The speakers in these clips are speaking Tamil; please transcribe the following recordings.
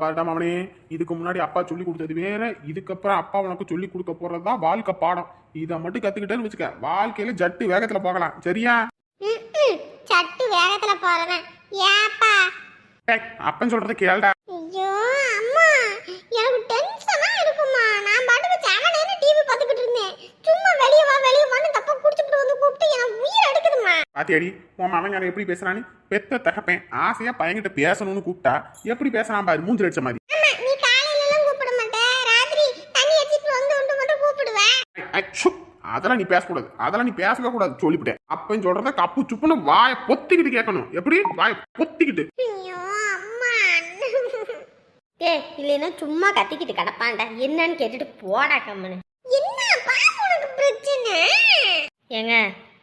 பாருடா மாமனே இதுக்கு முன்னாடி அப்பா சொல்லி கொடுத்தது வேற இதுக்கப்புறம் அப்பா உனக்கு சொல்லி கொடுக்க போறது தான் வாழ்க்கை பாடம். இதை மட்டும் கத்துக்கிட்டேன்னு வச்சுக்க வாழ்க்கையில ஜட்டு வேகத்துல போகலாம். சரியா. சட்டு வேகத்துல போறேன். ஏப்பா? அப்பன் சொல்றத கேளுடா. ஐயோ அம்மா. எனக்கு டென்ஷனா இருக்குமா நான் பாட்டுக்கு சேனல் டிவி பார்த்துக்கிட்டு இருந்தேன். சும்மா வெளிய வா வெளிய வான்னு வந்து கூப்பிட்டு எனக்கு உயிர் எடுக்குதுமா பாத்தியாடி உன் மகன் எப்படி பேசுறான்னு பெத்த தகப்பேன் ஆசையா பையன்கிட்ட பேசணும்னு கூப்பிட்டா எப்படி பேசுறான் பாரு மூஞ்சி அடிச்ச மாதிரி. அதெல்லாம் நீ பேசக்கூடாது. அதெல்லாம் நீ பேசவே கூடாது சொல்லிவிட்டேன். அப்பன் சொல்றத கப்பு சுப்புன்னு வாயை பொத்திக்கிட்டு கேட்கணும். எப்படி? வாயை பொத்திக்கிட்டு. ஐயோ அம்மா. ஏ இல்லைன்னா சும்மா கத்திக்கிட்டு கிடப்பான்டா. என்னன்னு கேட்டுட்டு போடா பிரச்சனை ஏங்க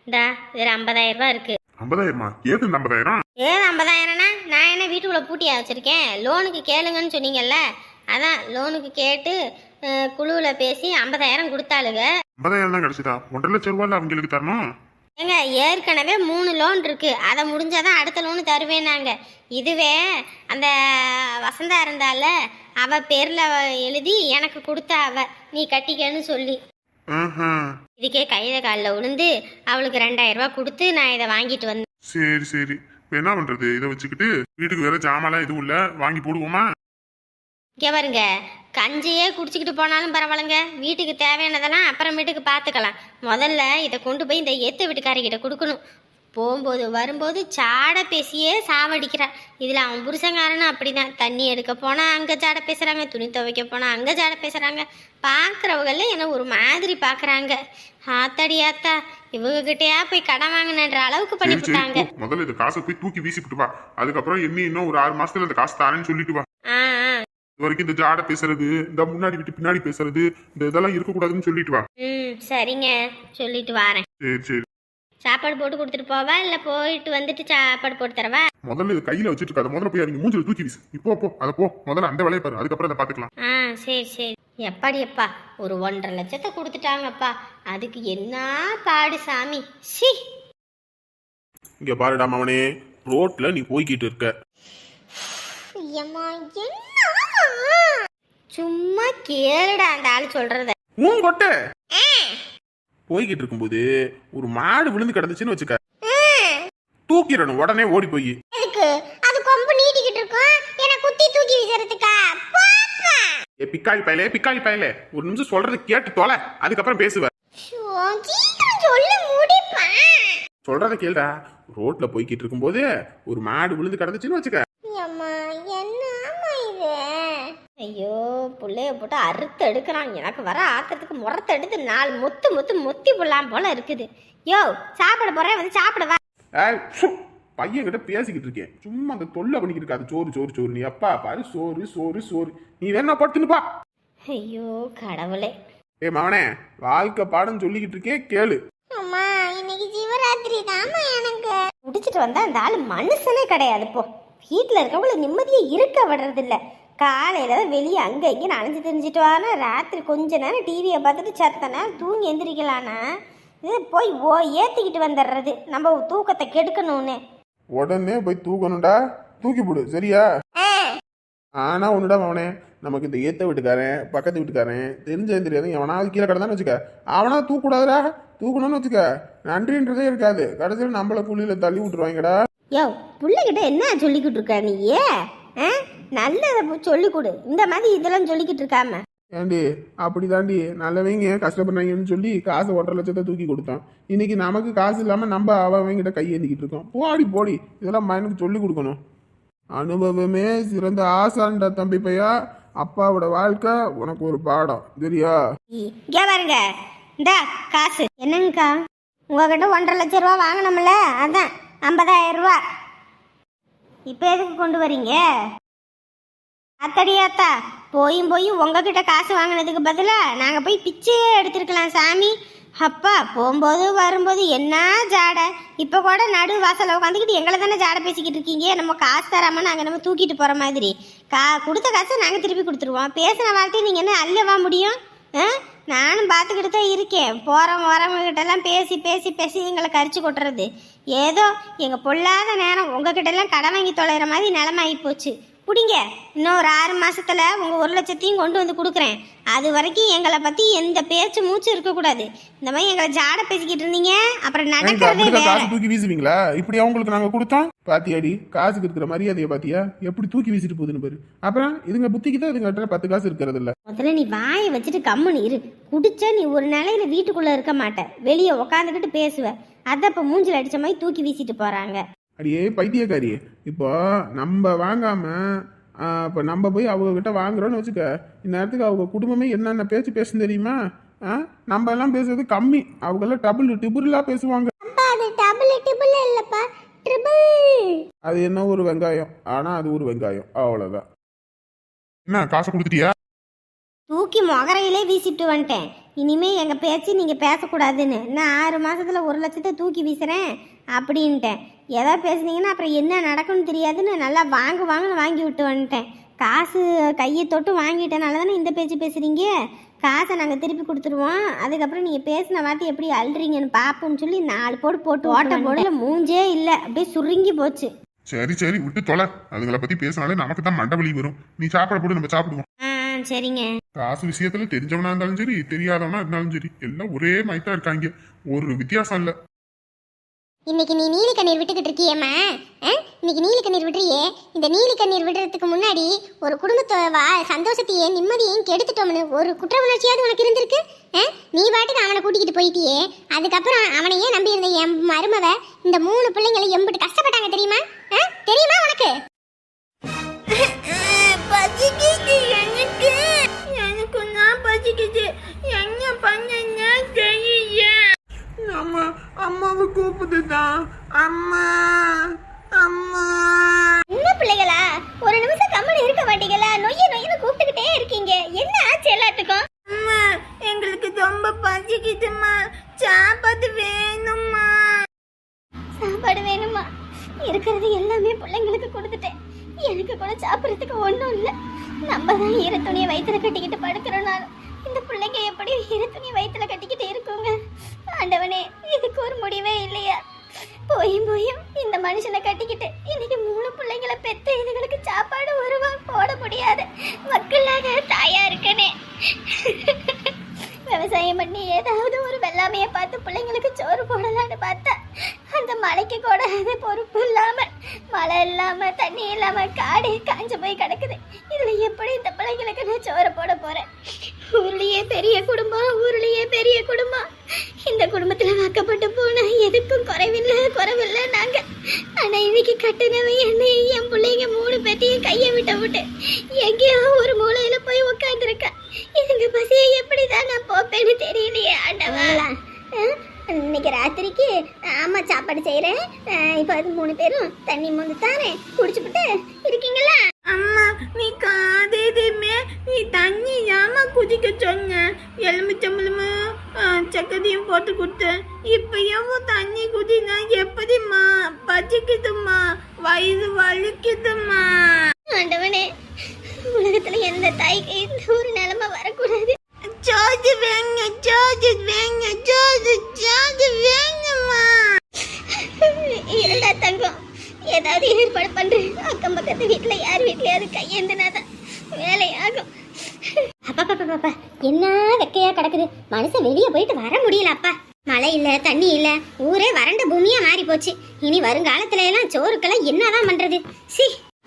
இந்தா வேற ஐம்பதாயிரம் ரூபாய் இருக்கு. ஐம்பதாயிரமா? ஏது இந்த ஐம்பதாயிரம்? ஏன் ஐம்பதாயிரம்னா நான் என்ன வீட்டுக்குள்ள பூட்டியா வச்சிருக்கேன்? லோனுக்கு கேளுங்கன்னு சொன்னீங்கல்ல அதான் லோனுக்கு கேட்டு அஹ், குழுவுல பேசி ஐம்பதாயிரம் கொடுத்தாளுங்க ஐம்பதாயிரம் தான் கிடைச்சதா? ஒன்றரை லட்சம் ரூபாய் அவங்களுக்கு தரணும்? ஏங்க ஏற்கனவே மூணு லோன் இருக்கு. அதை முடிஞ்சாதான் அடுத்த லோனு தருவேன் நாங்க இதுவே அந்த வசந்தா இருந்தால அவ பேர்ல எழுதி எனக்கு கொடுத்தா அவ நீ கட்டிக்கன்னு சொல்லி. இதுக்கே கையில காலில் விழுந்து அவளுக்கு ரெண்டாயிரம் ரூபாய் கொடுத்து நான் இதை வாங்கிட்டு வந்தேன். சரி சரி. இப்ப என்ன பண்றது? இதை வச்சுக்கிட்டு வீட்டுக்கு வேற ஜாமான்லாம் எதுவும் இல்ல. வாங்கி போடுவோமா? இங்கே பாருங்க. கஞ்சியே குடிச்சிக்கிட்டு போனாலும் பரவாயில்லைங்க. வீட்டுக்கு தேவையானதெல்லாம் அப்புறமேட்டுக்கு பார்த்துக்கலாம் முதல்ல இதை கொண்டு போய் இந்த ஏத்த வீட்டுக்காரர்கிட்ட கொடுக்கணும். போகும்போது வரும்போது சாட பேசியே சாவடிக்கிறா இதில் அவன் புருஷங்காரனும் அப்படிதான். தண்ணி எடுக்க போனால் அங்கே ஜாட பேசுகிறாங்க துணி துவைக்க போனால் அங்கே ஜாட பேசுகிறாங்க பார்க்குறவங்கள என்ன ஒரு மாதிரி பார்க்குறாங்க ஆத்தாடி ஆத்தா இவங்ககிட்டயா போய் கடன் வாங்கினன்ற அளவுக்கு சரி சரி பண்ணிவிட்டாங்க போ. முதல்ல இந்த காசை போய் தூக்கி வீசிட்டு வா. அதுக்கப்புறம் என்ன இன்னும் ஒரு ஆறு மாசத்துல இந்த காசு தாரேன்னு சொல்லிட்டு வா. இது வரைக்கும் இந்த ஜாட பேசுறது இந்த முன்னாடி விட்டு பின்னாடி பேசுறது இந்த இதெல்லாம் இருக்கக்கூடாதுன்னு சொல்லிட்டு வா. ம் சரிங்க. சொல்லிட்டு வாரேன். சரி சரி. சாப்பாடு போட்டு கொடுத்துட்டு போவா? இல்லை போயிட்டு வந்துட்டு சாப்பாடு போட்டு தரவா? முதல்ல இது கையில வச்சுட்டு இருக்காத முதல்ல போய் நீங்க மூஞ்சில தூக்கி வீசு. இப்போ போ அதை போ. முதல்ல அந்த வேலையை பாரு. அதுக்கப்புறம் அதை பாத்துக்கலாம் ஆ சரி சரி. எப்பாடி அப்பா? ஒரு ஒன்றரை லட்சத்தை கொடுத்துட்டாங்கப்பா. அதுக்கு என்ன பாடு சாமி? சி. இங்க பாருடா மவனே. ரோட்ல நீ போய்கிட்டு இருக்க. சும்மா கேளுடா அந்த ஆள் சொல்றத. உன் கொட்ட போய்கிட்டு இருக்கும்போது ஒரு மாடு விழுந்து கிடந்துச்சுன்னு வச்சுக்க. தூக்கிடணும் உடனே ஓடி போய். அது கொம்பு நீட்டிக்கிட்டு இருக்கும். என்ன குத்தி தூக்கி வீசுறதுக்கா? ஏ பிக்காளி பயலே பிக்காளி பயலே. ஒரு நிமிஷம் சொல்றது கேட்டு தொலை. அதுக்கப்புறம் பேசுவ. ஷோ, சீக்கிரம் சொல்லு முடிப்பா. சொல்றத கேளுடா. ரோட்ல போய்கிட்டு இருக்கும்போது ஒரு மாடு விழுந்து கிடந்துச்சுன்னு வச்சுக்க. ஐயோ புள்ளைய போட்டு அறுத்து எடுக்கிறான் எனக்கு வர ஆத்திரத்துக்கு முறத்தை எடுத்து நாலு மொத்து மொத்து மொத்தி புல்லாம் போல இருக்குது. யோ சாப்பிட போறேன் வந்து சாப்பிட வா. பையன் கிட்ட பேசிக்கிட்டு இருக்கேன். சும்மா அந்த தொல்லை பண்ணிக்கிட்டு இருக்காது. சோறு சோறு சோறு. நீ அப்பா பாரு சோறு சோறு சோறு. நீ வேணா படுத்துனுப்பா ஐயோ கடவுளே. ஏ மவனே வாழ்க்கை பாடம் சொல்லிக்கிட்டு இருக்கேன் கேளு. அம்மா இன்னைக்கு சிவராத்திரி தாம்மா எனக்கு. முடிச்சிட்டு வந்தா அந்த ஆள் மனுஷனே கிடையாது போ. வீட்டில் இருக்கவங்கள நிம்மதியாக இருக்க விடுறதில்ல. காலையில் வெளியே அங்கே இங்கே அலைஞ்சு தெரிஞ்சிட்டு வானா. ராத்திரி கொஞ்ச நேரம் டிவியை பார்த்துட்டு சத்த நேரம் தூங்கி எந்திரிக்கலான்னா இது போய் ஓ ஏற்றிக்கிட்டு வந்துடுறது நம்ம தூக்கத்தை கெடுக்கணும்னு. உடனே போய் தூக்கணும்டா தூக்கி போடு சரியா? ஆனா ஒண்ணுடா அவனே நமக்கு இந்த ஏத்த வீட்டுக்காரன் பக்கத்து வீட்டுக்காரன் தெரிஞ்சது தெரியாது எவனாவது கீழே கிடந்தான்னு வச்சுக்க. அவனா தூக்கூடாதுடா. தூக்கணும்னு வச்சுக்க. நன்றின்றதே இருக்காது. கடைசியில் நம்மள புள்ளியில தள்ளி விட்டுருவாங்கடா. யோ பிள்ளைகிட்ட என்ன சொல்லிக்கிட்டு இருக்க நீ ஏ ஆ? நல்லதை சொல்லி கொடு இந்த மாதிரி இதெல்லாம் சொல்லிக்கிட்டு இருக்காம. ஏண்டி அப்படி தாண்டி நல்லவங்க கஷ்டப்படுறாங்கன்னு சொல்லி காசு ஒன்றரை லட்சத்தை தூக்கி கொடுத்தோம் இன்னைக்கு நமக்கு காசு இல்லாம நம்ம அவங்கிட்ட கையேந்திக்கிட்டு இருக்கோம். போடி போடி. இதெல்லாம் மயனுக்கு சொல்லி கொடுக்கணும். அனுபவமே சிறந்த ஆசான்டா தம்பி பையா. அப்பாவோட வாழ்க்கை உனக்கு ஒரு பாடம். சரியா இங்கே பாருங்க. இந்தா காசு. என்னங்கக்கா? உங்ககிட்ட ஒன்றரை லட்ச ரூபா வாங்கினோம்ல அதான் ஐம்பதாயிரம் ரூபா. இப்போ எதுக்கு கொண்டு வரீங்க? அத்தடியாத்தா போயும் போய் உங்ககிட்ட காசு வாங்கினதுக்கு பதிலாக நாங்கள் போய் பிச்சையே எடுத்துருக்கலாம் சாமி. அப்பா போகும்போது வரும்போது என்ன ஜாடை? இப்போ கூட நடு வாசலில் உட்காந்துக்கிட்டு எங்களை தானே ஜாடை பேசிக்கிட்டு இருக்கீங்க? நம்ம காசு தராமல் நாங்கள் நம்ம தூக்கிட்டு போகிற மாதிரி. கா கொடுத்த காசை நாங்கள் திருப்பி கொடுத்துருவோம். பேசின வார்த்தையை நீங்கள் என்ன அள்ளவா முடியும்? ஆ? நானும் பார்த்துக்கிட்டு தான் இருக்கேன். போகிறவங்க வரவங்க கிட்டலாம் பேசி பேசி பேசி எங்களை கரிச்சு கொட்டுறது. ஏதோ எங்கள் பொல்லாத நேரம் உங்ககிட்டலாம் கடன் வாங்கி தொலைகிற மாதிரி நிலமாயி போச்சு. குடிங்க. இன்னும் ஒரு ஆறு மாசத்துல உங்க ஒரு லட்சத்தையும் கொண்டு வந்து கொடுக்குறேன். அது வரைக்கும் எங்களை பத்தி எந்த பேச்சு மூச்சு இருக்கக்கூடாது இந்த மாதிரி எங்களை ஜாட பேசிக்கிட்டு இருந்தீங்க. அப்புறம் நடக்கிறதே வேற. காசு தூக்கி வீசுவீங்களா? இப்படி அவங்களுக்கு நாங்க கொடுத்தோம். பாத்தியாடி காசுக்கு இருக்கிற மரியாதையை பாத்தியா? எப்படி தூக்கி வீசிட்டு போகுதுன்னு பாரு. அப்புறம் இதுங்க புத்திக்கு தான் இதுங்க பத்து காசு இருக்கிறது இல்ல. முதல்ல நீ வாயை வச்சுட்டு கம்முன்னு இரு. குடிச்சா நீ ஒரு நிலையில வீட்டுக்குள்ள இருக்க மாட்ட. வெளியே உக்காந்துக்கிட்டு பேசுவ. அதை இப்ப மூஞ்சில அடிச்ச மாதிரி தூக்கி வீசிட்டு போறாங்க. அடியே பைத்தியக்காரி இப்போ நம்ம வாங்காம ஆ, இப்போ நம்ம போய் அவங்க கிட்ட வாங்குறோம்னு வச்சுக்க இந்நேரத்துக்கு அவங்க குடும்பமே என்னென்ன பேச்சு பேசும் தெரியுமா? ஆ நம்ம எல்லாம் பேசுறது கம்மி. அவங்க எல்லாம் டபுள் டிபுள்லாம் பேசுவாங்க அது என்ன ஒரு வெங்காயம்? ஆனா அது ஒரு வெங்காயம். அவ்வளவுதான். என்ன காசை கொடுத்துட்டியா? தூக்கி முகரையிலே வீசிட்டு வந்துட்டேன். இனிமே எங்க பேச்சு நீங்க பேசக்கூடாதுன்னு. நான் ஆறு மாசத்துல ஒரு லட்சத்தை தூக்கி வீசுறேன் அப்படின்ட்டேன். ஏதாவது பேசுனீங்கன்னா அப்புறம் என்ன நடக்கும்னு தெரியாதுன்னு நல்லா வாங்கு வாங்கன்னு வாங்கி விட்டு வந்துட்டேன். காசு கையை தொட்டு வாங்கிட்டனால தானே இந்த பேச்சு பேசுறீங்க? காசை நாங்கள் திருப்பி கொடுத்துருவோம். அதுக்கப்புறம் நீங்கள் பேசின வார்த்தை எப்படி அழுறீங்கன்னு பார்ப்போம்னு சொல்லி நாலு போடு போட்டு ஓட்ட போடல மூஞ்சே இல்லை. அப்படியே சுருங்கி போச்சு. சரி சரி விட்டு தொலை. அதுங்களை பத்தி பேசினாலே நமக்கு தான் மண்டை வலி வரும். நீ சாப்பிட போடு நம்ம சாப்பிடுவோம். சரிங்க. காசு விஷயத்துல தெரிஞ்சவனா இருந்தாலும் சரி தெரியாதவனா இருந்தாலும் சரி எல்லாம் ஒரே மாதிரி இருக்காங்க. ஒரு வித்தியாசம் இல்ல. இன்னைக்கு நீ நீலி கண்ணீர் விட்டுக்கிட்டு இருக்கியேம்மா? இன்னைக்கு நீலி கண்ணீர் விடுறியே இந்த நீலி கண்ணீர் விடுறதுக்கு முன்னாடி ஒரு குடும்பத்தோ வா சந்தோஷத்தையும் நிம்மதியையும் கெடுத்துட்டோம்னு ஒரு குற்ற உணர்ச்சியாவது உனக்கு இருந்திருக்கு? நீ பாட்டுக்கு அவனை கூட்டிக்கிட்டு போயிட்டியே? அதுக்கப்புறம் அவனையே நம்பி இருந்த என் மருமவ இந்த மூணு பிள்ளைங்களை எம்பிட்டு கஷ்டப்பட்டாங்க தெரியுமா? தெரியுமா உனக்கு? அம்மாவை கூப்பிட்டுதான் அம்மா அம்மா. என்ன பிள்ளைகளா? ஒரு நிமிஷம் கம்மனு இருக்க மாட்டீங்களா? நொய்ய நொய்யன்னு கூப்பிட்டுக்கிட்டே இருக்கீங்க. என்ன ஆச்சு எல்லாத்துக்கும்? அம்மா எங்களுக்கு ரொம்ப பசிக்குதும்மா. சாப்பாடு வேணும்மா. சாப்பாடு வேணுமா இருக்கிறது எல்லாமே பிள்ளைங்களுக்கு கொடுத்துட்டேன். எனக்கு கூட சாப்பிட்றதுக்கு ஒன்றும் இல்லை. நம்ம தான் ஈர துணியை வயிற்றுல கட்டிக்கிட்டு படுக்கிறோம்னாலும் இந்த பிள்ளைங்க எப்படி ஈர துணியை வயிற்றுல கட்டிக்கிட்டு இருக்குங்க. ஆண்டவனே இதுக்கு ஒரு முடிவே இல்லையா. போயும் போயும் இந்த மனுஷனை கட்டிக்கிட்டு இன்னைக்கு மூணு பிள்ளைங்களை பெற்று இதுங்களுக்கு சாப்பாடு உருவா போட முடியாது. மக்களாக தாயா இருக்கனே. விவசாயம் பண்ணி ஏதாவது ஒரு வெள்ளாமையை பார்த்து பிள்ளைங்களுக்கு சோறு போடலான்னு பார்த்தா அந்த மழைக்கு கூட அது பொறுப்பு இல்லாம மழை இல்லாம தண்ணி இல்லாம காடு காஞ்சு போய் கிடக்குது. இதுல எப்படி இந்த பிள்ளைங்களுக்கு நான் சோறு போட போறேன்? ஊர்லயே பெரிய குடும்பம் ஊர்லயே பெரிய குடும்பம். இந்த குடும்பத்தில் வாக்கப்பட்டு போன எதுக்கும் குறைவில்லை குறைவில்லை. நாங்க ஆனால் இன்னைக்கு கட்டினவன் என்னை என் பிள்ளைங்க மூணு பேர்த்தையும் கையை விட்ட விட்டு எங்கேயோ ஒரு மூலையில போய் உட்காந்துருக்கேன் இதுங்க பசியை எப்படிதான் நான் போப்பேன்னு தெரியலையே ஆண்டவா அஹ், இன்னைக்கு ராத்திரிக்கு ஆமா சாப்பாடு செய்யறேன் இப்போ அது மூணு பேரும் தண்ணி முந்து தானே குடிச்சுப்புட்டு இருக்கீங்களா அம்மா நீ காதேதுமே நீ தண்ணி ஏமா குதிக்க சொன்ன எலுமிச்சம்பளமு சக்கரையும் போட்டு கொடுத்தேன் இப்பயும் தண்ணி குதினா எப்படிம்மா பசிக்குதும்மா வயிறு வலிக்குதும்மா. ஆண்டவனே உலகத்துல எந்த தாய்க்கு இந்த ஒரு நிலைமை வரக்கூடாது. ஜோதி வேங்க ஜோதி வேங்க ஜோதி ஜோதி வேங்கம்மா. இருடா தங்கம் ஏதாவது ஏற்பாடு பண்றேன் அக்கம் பக்கத்து வீட்டுல யார் வீட்லயாவது கையேந்தினாதான் வேலையாகும். அப்பா. என்ன வெக்கையா கிடக்குது? மனுஷன் வெளியே போயிட்டு வர முடியல அப்பா. மழை இல்ல தண்ணி இல்ல ஊரே வறண்ட பூமியா மாறி போச்சு. இனி வருங்காலத்துல எல்லாம் சோறுக்கெல்லாம் என்னதான் பண்றது? சி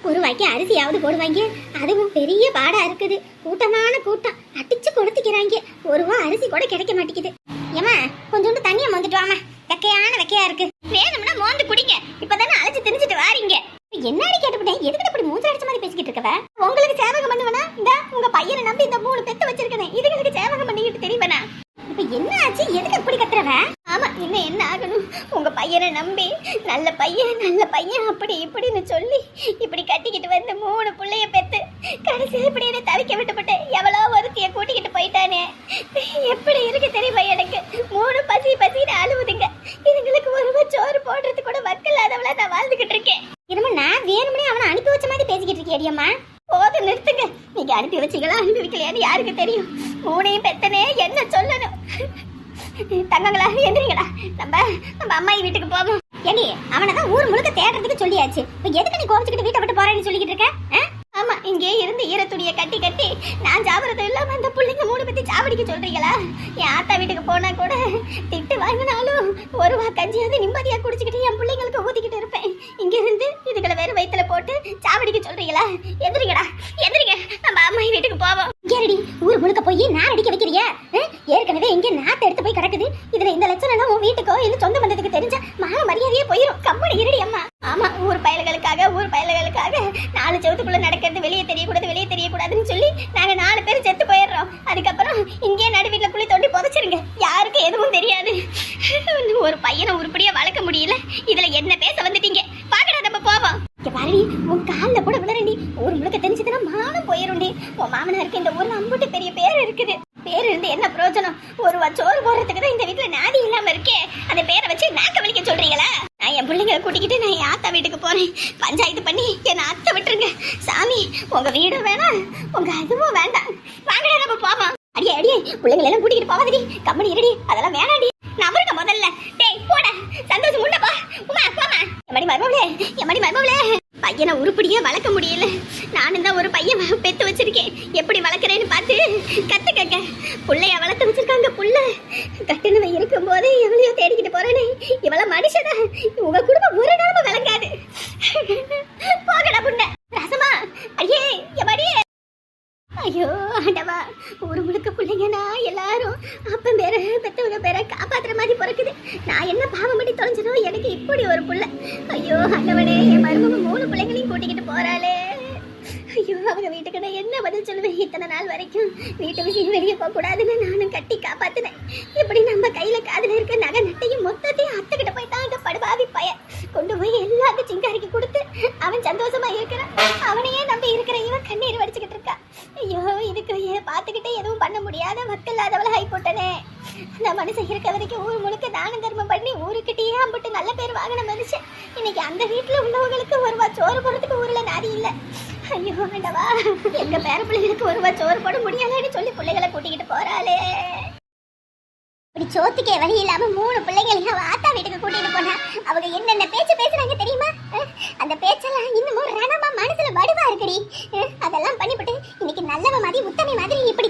ஒரு வாய்க்கு அரிசியாவது போடுவாங்க அதுவும் பெரிய பாடா இருக்குது. கூட்டமான கூட்டம். அடிச்சு கொடுத்துக்கிறாங்க ஒரு ரூபா அரிசி கூட கிடைக்க மாட்டேங்குது. ஏமா கொஞ்சோண்டு தண்ணியை மோந்துட்டு வாமா வெக்கையான வெக்கையா இருக்கு. வேணும்னா மோந்து குடிங்க. இப்பதானே அழைச்சு தெரிஞ்சுட்டு வாரீங்க. என்னடி கேட்டுப்பட்டேன்? எதுக்கு இப்படி மூஞ்ச அடிச்ச மாதிரி பேசிக்கிட்டு இருக்கவ? உங்களுக்கு சேவகம் பண்ணுவனா? இந்த உங்க பையனை நம்பி இந்த மூணு பெத்து வச்சிருக்கேன். எனக்கு சேவகம் பண்ணிக்கிட்டு தெரியுமா என்ன ஆச்சு எதுக்கு இப்படி கத்துறவ? ஆமா என்ன என்ன ஆகணும்? உங்க பையனை நம்பி நல்ல பையன் நல்ல பையன் அப்படி இப்படின்னு சொல்லி இப்படி கட்டிக்கிட்டு வந்து மூணு பிள்ளைய பெத்து கடைசியில் இப்படி என்ன தவிக்க விட்டுப்பட்டு எவ்வளோ ஒருத்திய கூட்டிக்கிட்டு போயிட்டானே. எப்படி இருக்கு தெரியுமா எனக்கு? மூணு பசி பசின்னு அழுவுதுங்க. இதுங்களுக்கு ஒரு சோறு போடுறது கூட வக்கில்லாதவளா நான் வாழ்ந்துகிட்டு இருக்கேன். இருமா நான் வேணும்னே அவனை அனுப்பி வச்ச மாதிரி பேசிக்கிட்டு இருக்கேடியம்மா போதும் நிறுத்துங்க. நீங்க அனுப்பி வச்சீங்களா? அனுப்பி வைக்கலையான்னு யாருக்கு தெரியும்? மூணையும் பெத்தனே என்ன சொல்லணும்? தங்கங்களா எந்திரிங்களா நம்ம நம்ம அம்மாயி வீட்டுக்கு போவோம். ஏடி அவனை தான் ஊர் முழுக்க தேடுறதுக்கு சொல்லியாச்சு. இப்போ எதுக்கு நீ கோவிச்சுக்கிட்டு வீட்டை விட்டு போறேன்னு சொல்லிக்கிட்டு இருக்க? ஆமா இங்கே இருந்து ஈர கட்டி கட்டி நான் சாப்பிட்றது இல்லாம அந்த பிள்ளைங்க மூணு பத்தி சாவடிக்க சொல்றீங்களா? என் ஆத்தா வீட்டுக்கு போனா கூட திட்டு வாங்கினாலும் ஒரு வா கஞ்சியாவது நிம்மதியா குடிச்சுக்கிட்டு என் பிள்ளைங்களுக்கு ஊத்திக்கிட்டு இருப்பேன். இங்க இருந்து இதுகளை வேற வயித்துல போட்டு சாவடிக்க சொல்றீங்களா? எந்திரிங்கடா எந்திரிங்க. நம்ம அம்மா வீட்டுக்கு போவோம். ஏறடி ஊர் முழுக்க போய் நான் அடிக்க வைக்கிறிய ஏற்கனவே இங்க நாட்டை எடுத்து போய் கிடக்குது. இதுல இந்த லட்சணம் எல்லாம் உன் வீட்டுக்கோ இல்ல சொந்த பந்தத்துக்கு தெரிஞ்சா மான மரியாதையே போயிரும். கம்பெனி இருடி அம்மா. ஆமா ஊர் பயல்களுக்காக ஊர் பயல்களுக்காக நாலு செவத்துக்குள்ள நடக்கிறது வெளியே தெரியக்கூடாது வெளியே தெரியக்கூடாதுன்னு சொல்லி நாங்க நாலு பேர் செத்து போயிடுறோம் அதுக்கப்புறம் இங்கே நடு வீட்டுல குழி தோண்டி புதைச்சிருங்க யாருக்கும் எதுவும் தெரியாது ஒரு பையனை உருப்படியா வளர்க்க முடியல இதுல என்ன பேச வந்துட்டீங்க பாக்கடா நம்ம போவோம் இங்க பாருடி உன் கால்ல கூட விழறண்டி ஊர் முழுக்க தெரிஞ்சதுன்னா மானம் போயிருண்டி உன் மாமனாருக்கு இந்த ஊர்ல அம்புட்டு பெரிய பேர் இருக்குது பேர் இருந்து என்ன பிரயோஜனம் ஒரு வா சோறு போடுறதுக்கு தான் இந்த வீட்டுல நாதி இல்லாம இருக்கே அந்த பேரை வச்சு நாக்க வலிக்க சொல்றீங்களா நான் என் பிள்ளைங்களை கூட்டிக்கிட்டு நான் என் ஆத்தா வீட்டுக்கு போறேன். பஞ்சாயத்து பண்ணி என்னை அத்தை விட்டுருங்க. சாமி உங்க வீடும் வேணாம் உங்க அதுவும் வேண்டாம். வாங்கடா நம்ம போவோம். அடியே அடியே பிள்ளைங்களை எல்லாம் கூட்டிகிட்டு போவாதடி கம்பெனி இருடி அதெல்லாம் வேணாடி நவருங்க முதல்ல. டேய் போட. சந்தோஷம் முன்னப்பா உமா அப்பாமா எம்மடி மருமவளே எம்மடி மருமவளே பையனை உருப்படியா வளர்க்க முடியல. நானும் தான் ஒரு பையன் பெத்து வச்சிருக்கேன். எப்படி வளர்க்குறேன்னு பார்த்து கத்துக்கங்க புள்ளைய வளர்த்து வச்சிருக்காங்க புள்ள. கட்டுனவ இருக்கும் போதே எவ்வளையோ தேடிக்கிட்டு போறேனே. இவள மனுஷனா. உங்க குடும்பம் ஒரு சொல்லுவேன். இத்தனை நாள் வரைக்கும் வீட்டு விஷயம் வெளியே போகக்கூடாதுன்னு நானும் கட்டி காப்பாத்தினேன். இப்படி நம்ம கையில காதில் இருக்க நகை நட்டையும் மொத்தத்தையும் அத்துக்கிட்ட போயிட்டான் அந்த படுபாவி பைய. கொண்டு போய் எல்லாத்தையும் சிங்காரிக்கு கொடுத்து அவன் சந்தோஷமா இருக்கிறான். அவனையே நம்பி இருக்கிற இவன் கண்ணீர் வடிச்சுக்கிட்டு இருக்கா. ஐயோ இதுக்கு பார்த்துக்கிட்டே எதுவும் பண்ண முடியாத மக்கள் ஹை ஆகி போட்டனே. அந்த மனுஷன் இருக்க வரைக்கும் ஊர் முழுக்க தான தர்மம் பண்ணி ஊருக்கிட்டேயே அம்பிட்டு நல்ல பேர் வாங்கின மனுஷன். இன்னைக்கு அந்த வீட்டில் உள்ளவங்களுக்கு ஒருவா சோறு போடுறதுக்கு ஊரில் நாதி இல்லை. ஐயோ ஆண்டவா. எங்க பேர பிள்ளைகளுக்கு ஒருவா சோறு போட முடியலன்னு சொல்லி பிள்ளைகளை கூட்டிக்கிட்டு போறாளே. இப்படி சோத்துக்கே வழி இல்லாம மூணு பிள்ளைங்களையும் அவ ஆத்தா வீட்டுக்கு கூட்டிட்டு போனா அவங்க என்னென்ன பேச்சு பேசுறாங்க தெரியுமா? அந்த பேச்செல்லாம் இன்னமும் ரணமா மனசுல வடுவா இருக்குடி. அதெல்லாம் பண்ணிவிட்டு இன்னைக்கு நல்லவ மாதிரி உத்தமை மாதிரி இப்படி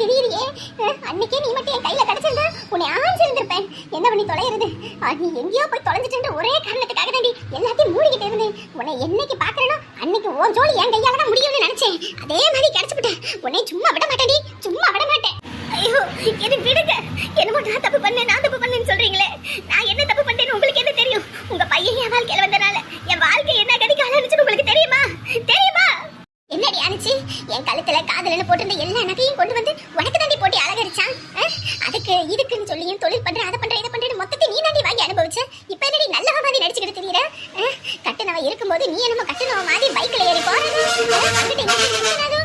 தெரியலையே அன்னைக்கே நீ மட்டும் என் கையில கிடைச்சிருந்தா உன்னை ஆஞ்சிருந்திருப்பேன் என்ன பண்ணி தொலைகிறது நீ எங்கேயோ போய் தொலைஞ்சிட்டு ஒரே காரணத்துக்காக தாண்டி எல்லாத்தையும் மூடிக்கிட்டு இருந்தேன். உன்னை என்னைக்கு பாக்குறேனோ அன்னைக்கு உன் ஜோலி என் கையால தான் முடியும்னு நினைச்சேன். அதே மாதிரி கிடைச்சுவிட்டேன் உன்னை சும்மா விட மாட்டேடி சும்மா விட மாட்டேன். ஐயோ இது விடுங்க. என்னமோ நான் தப்பு பண்ணேன் நான் தப்பு பண்ணேன்னு சொல்றீங்களே. நான் என்ன தப்பு பண்ணேன்னு உங்களுக்கு என்ன தெரியும்? உங்க பையன் என் வாழ்க்கையில வந்தனால. என் வாழ்க்கை என்ன கடிக்க உங்களுக்கு தெரியுமா? தெரியுமா? என்னடி அனுச்சு? என் கழுத்துல காதலன்னு போட்டிருந்த எல்லா நகையும் கொண்டு வந்து உனக்கு தாண்டி போட்டி அலங்கரிச்சான் அதுக்கு இதுக்குன்னு சொல்லியும் தொழில் பண்றேன் அதை பண்றேன் இதை பண்றேன்னு மொத்தத்தை நீ தாண்டி வாங்கி அனுபவிச்சு? இப்ப என்னடி நல்ல மாதிரி நடிச்சுக்கிட்டு தெரியுற? இருக்கும்போது நீ என்னமோ கட்டுனவ மாதிரி பைக்ல ஏறி போறது